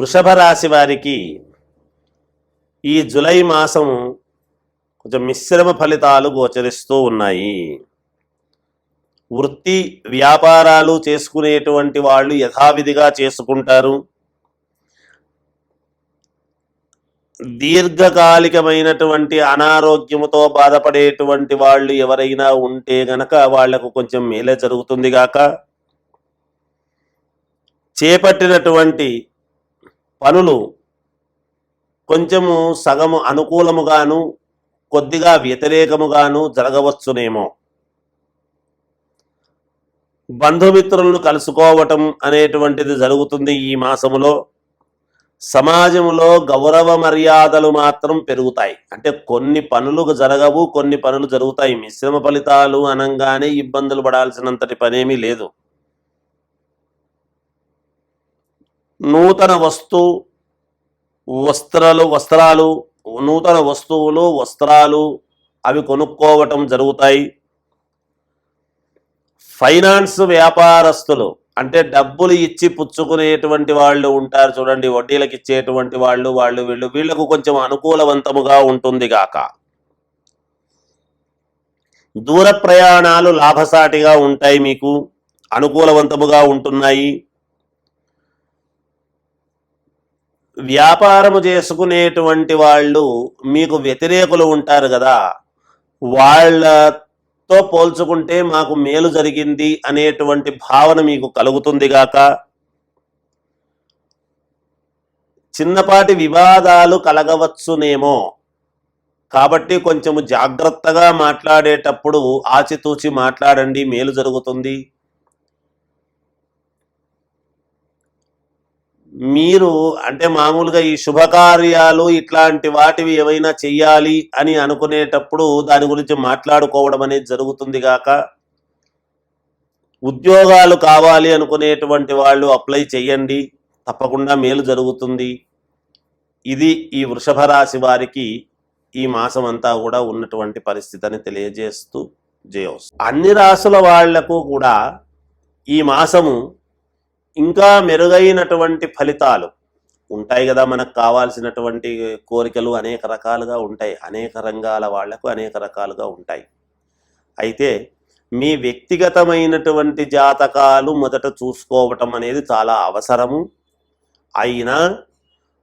వృషభ రాశి వారికి ఈ జులై మాసం కొంచెం మిశ్రమ ఫలితాలు గోచరిస్తూ ఉన్నాయి. వృత్తి వ్యాపారాలు చేసుకునేటువంటి వాళ్ళు యథావిధిగా చేసుకుంటారు. దీర్ఘకాలికమైనటువంటి అనారోగ్యముతో బాధపడేటువంటి వాళ్ళు ఎవరైనా ఉంటే గనక వాళ్ళకు కొంచెం మేలే జరుగుతుంది గాక. చేపట్టినటువంటి పనులు కొంచెము సగము అనుకూలముగాను కొద్దిగా వ్యతిరేకముగాను జరగవచ్చునేమో. బంధుమిత్రులను కలుసుకోవటం అనేటువంటిది జరుగుతుంది ఈ మాసములో. సమాజంలో గౌరవ మర్యాదలు మాత్రం పెరుగుతాయి. అంటే కొన్ని పనులు జరగవు కొన్ని పనులు జరుగుతాయి. మిశ్రమ ఫలితాలు అనంగానే ఇబ్బందులు పడాల్సినంతటి పనేమీ లేదు. నూతన వస్తు వస్త్రాలు వస్త్రాలు నూతన వస్తువులు వస్త్రాలు అవి కొనుక్కోవటం జరుగుతాయి. ఫైనాన్స్ వ్యాపారస్తులు అంటే డబ్బులు ఇచ్చి పుచ్చుకునేటువంటి వాళ్ళు ఉంటారు చూడండి వడ్డీలకు ఇచ్చేటువంటి వాళ్ళు వాళ్ళు వీళ్ళు వీళ్ళకు కొంచెం అనుకూలవంతముగా ఉంటుంది గాక. దూర ప్రయాణాలు లాభసాటిగా ఉంటాయి మీకు అనుకూలవంతముగా ఉంటున్నాయి. వ్యాపారము చేసుకునేటువంటి వాళ్ళు మీకు వ్యతిరేకులు ఉంటారు కదా. వాళ్ళతో పోల్చుకుంటే మాకు మేలు జరిగింది అనేటువంటి భావన మీకు కలుగుతుంది గాక. చిన్నపాటి వివాదాలు కలగవచ్చునేమో. కాబట్టి కొంచెము జాగ్రత్తగా మాట్లాడేటప్పుడు ఆచితూచి మాట్లాడండి మేలు జరుగుతుంది. మీరు అంటే మామూలుగా ఈ శుభకార్యాలు ఇట్లాంటి వాటివి ఏవైనా చెయ్యాలి అని అనుకునేటప్పుడు దాని గురించి మాట్లాడుకోవడం అనేది జరుగుతుంది గాక. ఉద్యోగాలు కావాలి అనుకునేటువంటి వాళ్ళు అప్లై చేయండి తప్పకుండా మేలు జరుగుతుంది. ఇది ఈ వృషభ రాశి వారికి ఈ మాసం అంతా కూడా ఉన్నటువంటి పరిస్థితిని తెలియజేస్తూ జయోస్ అన్ని రాసుల వాళ్ళకు కూడా ఈ మాసము ఇంకా మెరుగైనటువంటి ఫలితాలు ఉంటాయి కదా మనకు కావాల్సినటువంటి కోరికలు అనేక రకాలుగా ఉంటాయి. అనేక రంగాల వాళ్ళకు అనేక రకాలుగా ఉంటాయి. అయితే మీ వ్యక్తిగతమైనటువంటి జాతకాలు మొదట చూసుకోవటం అనేది చాలా అవసరము. అయినా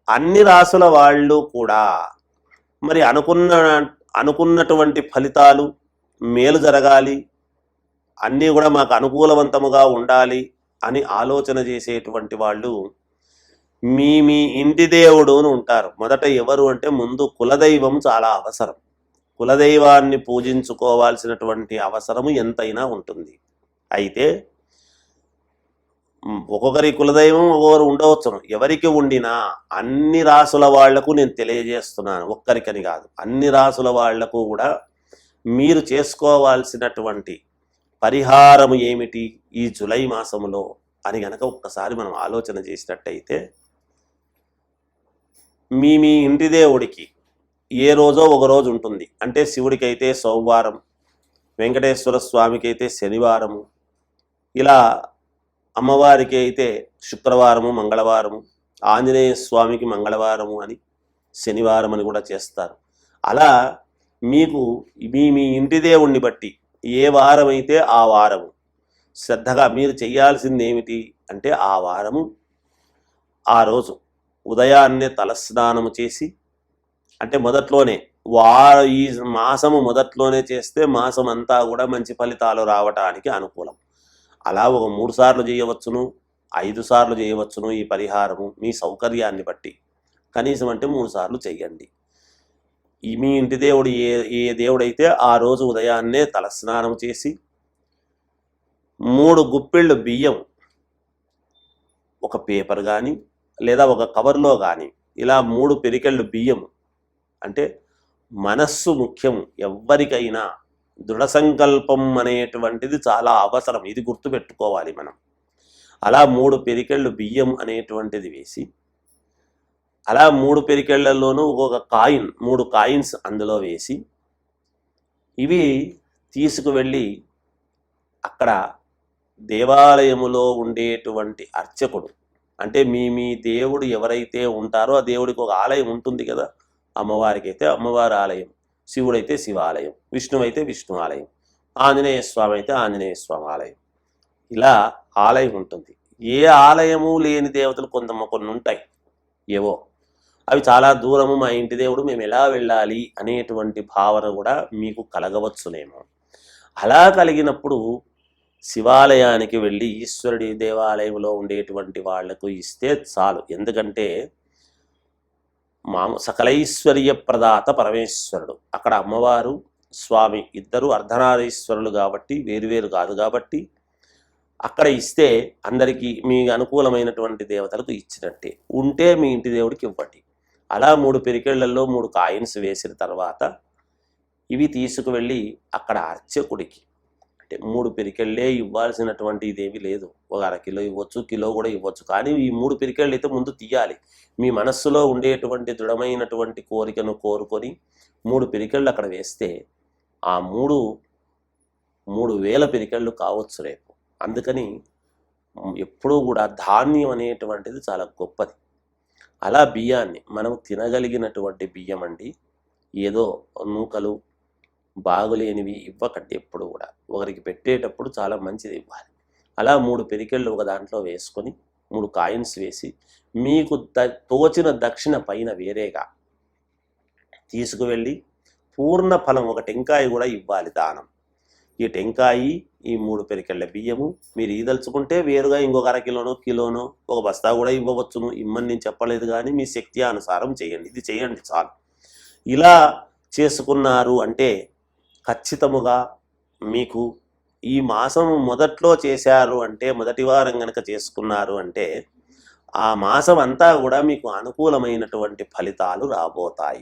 అన్ని రాసుల వాళ్ళు కూడా మరి అనుకున్న అనుకున్నటువంటి ఫలితాలు మేలు జరగాలి. అన్నీ కూడా మాకు అనుకూలవంతముగా ఉండాలి. అని ఆలోచన చేసేటువంటి వాళ్ళు మీ మీ ఇంటి దేవుడు అని ఉంటారు. మొదట ఎవరు అంటే ముందు కులదైవం చాలా అవసరం. కులదైవాన్ని పూజించుకోవాల్సినటువంటి అవసరము ఎంతైనా ఉంటుంది. అయితే ఒక్కొక్కరి కులదైవం ఒక్కొక్కరు ఉండవచ్చును ఎవరికి ఉండినా అన్ని రాసుల వాళ్ళకు నేను తెలియజేస్తున్నాను. ఒక్కరికని కాదు. అన్ని రాసుల వాళ్ళకు కూడా మీరు చేసుకోవాల్సినటువంటి పరిహారము ఏమిటి ఈ జులై మాసంలో అని గనక ఒక్కసారి మనం ఆలోచన చేసినట్టయితే మీ మీ ఇంటి దేవుడికి ఏ రోజో ఒక రోజు ఉంటుంది. అంటే శివుడికి అయితే సోమవారం వెంకటేశ్వర స్వామికి అయితే శనివారము ఇలా అమ్మవారికి అయితే శుక్రవారము మంగళవారము ఆంజనేయ స్వామికి మంగళవారము అని శనివారం అని కూడా చేస్తారు. అలా మీకు మీ మీ ఇంటి దేవుణ్ణి బట్టి ఏ వారం అయితే ఆ వారము. శ్రద్ధగా మీరు చేయాల్సింది ఏమిటి అంటే ఆ వారము ఆ రోజు ఉదయాన్నే తలస్నానము చేసి అంటే మొదట్లోనే వారు ఈ మాసము మొదట్లోనే చేస్తే మాసం అంతా కూడా మంచి ఫలితాలు రావటానికి అనుకూలం. అలా ఒక మూడు సార్లు చేయవచ్చును ఐదు సార్లు చేయవచ్చును ఈ పరిహారము మీ సౌకర్యాన్ని బట్టి. కనీసం అంటే మూడు సార్లు చెయ్యండి. మీ ఇంటి దేవుడు ఏ ఏ దేవుడైతే ఆ రోజు ఉదయాన్నే తలస్నానం చేసి మూడు గుప్పిళ్ళు బియ్యం ఒక పేపర్ కానీ లేదా ఒక కవర్లో కానీ ఇలా మూడు పెరికెళ్ళు బియ్యం అంటే మనస్సు ముఖ్యం ఎవ్వరికైనా దృఢ సంకల్పం అనేటువంటిది చాలా అవసరం. ఇది గుర్తుపెట్టుకోవాలి మనం. అలా మూడు పెరికెళ్ళు బియ్యం అనేటువంటిది వేసి అలా మూడు పెరికెళ్ళలోనూ ఒక్కొక్క కాయిన్ మూడు కాయిన్స్ అందులో వేసి ఇవి తీసుకువెళ్ళి అక్కడ దేవాలయములో ఉండేటువంటి అర్చకుడు అంటే మీ మీ దేవుడు ఎవరైతే ఉంటారో ఆ దేవుడికి ఒక ఆలయం ఉంటుంది కదా అమ్మవారికి అయితే అమ్మవారి ఆలయం శివుడైతే శివాలయం విష్ణువు అయితే విష్ణు ఆలయం ఆంజనేయ స్వామి అయితే ఆంజనేయ స్వామి ఆలయం. ఇలా ఆలయం ఉంటుంది. ఏ ఆలయము లేని దేవతలు కొంత కొన్ని ఉంటాయి. ఏవో అవి చాలా దూరము మా ఇంటి దేవుడు మేము ఎలా వెళ్ళాలి అనేటువంటి భావన కూడా మీకు కలగవచ్చునేమో. అలా కలిగినప్పుడు శివాలయానికి వెళ్ళి ఈశ్వరుడి దేవాలయంలో ఉండేటువంటి వాళ్ళకు ఇస్తే చాలు. ఎందుకంటే మామ సకలైశ్వర్య ప్రదాత పరమేశ్వరుడు. అక్కడ అమ్మవారు స్వామి ఇద్దరు అర్ధనారీశ్వరులు కాబట్టి వేరువేరు కాదు కాబట్టి అక్కడ ఇస్తే అందరికీ మీ అనుకూలమైనటువంటి దేవతలకు ఇచ్చినట్టే. ఉంటే మీ ఇంటి దేవుడికి ఇవ్వండి. అలా మూడు పెరికెళ్ళలో మూడు కాయిన్స్ వేసిన తర్వాత ఇవి తీసుకువెళ్ళి అక్కడ అర్చకుడికి. అంటే మూడు పెరికెళ్ళే ఇవ్వాల్సినటువంటి ఇదేమీ లేదు. ఒక అర కిలో ఇవ్వచ్చు కిలో కూడా ఇవ్వచ్చు. కానీ ఈ మూడు పెరికెళ్ళు అయితే ముందు తీయాలి. మీ మనస్సులో ఉండేటువంటి దృఢమైనటువంటి కోరికను కోరుకొని మూడు పెరికెళ్ళు అక్కడ వేస్తే ఆ మూడు మూడు వేల పెరికెళ్ళు కావచ్చు రేపు. అందుకని ఎప్పుడూ కూడా ధాన్యం అనేటువంటిది చాలా గొప్పది. అలా బియ్యాన్ని మనం తినగలిగినటువంటి బియ్యం అండి ఏదో నూకలు బాగులేనివి ఇవ్వకండి ఎప్పుడు కూడా. ఒకరికి పెట్టేటప్పుడు చాలా మంచిది ఇవ్వాలి. అలా మూడు పెరికెళ్ళు ఒక దాంట్లో వేసుకొని మూడు కాయిన్స్ వేసి మీకు ద తోచిన దక్షిణ పైన వేరేగా తీసుకువెళ్ళి పూర్ణ ఫలం ఒక టెంకాయ కూడా ఇవ్వాలి దానం. ఈ టెంకాయి ఈ మూడు పెరికెళ్ళ బియ్యము. మీరు ఈదలుచుకుంటే వేరుగా ఇంకొక అర కిలోనో కిలోనో ఒక బస్తా కూడా ఇవ్వవచ్చును. ఇమ్మని నేను చెప్పలేదు కానీ మీ శక్తి అనుసారం చేయండి. ఇది చేయండి చాలు. ఇలా చేసుకున్నారు అంటే ఖచ్చితముగా మీకు ఈ మాసం మొదట్లో చేశారు అంటే మొదటి వారం కనుక చేసుకున్నారు అంటే ఆ మాసం అంతా కూడా మీకు అనుకూలమైనటువంటి ఫలితాలు రాబోతాయి.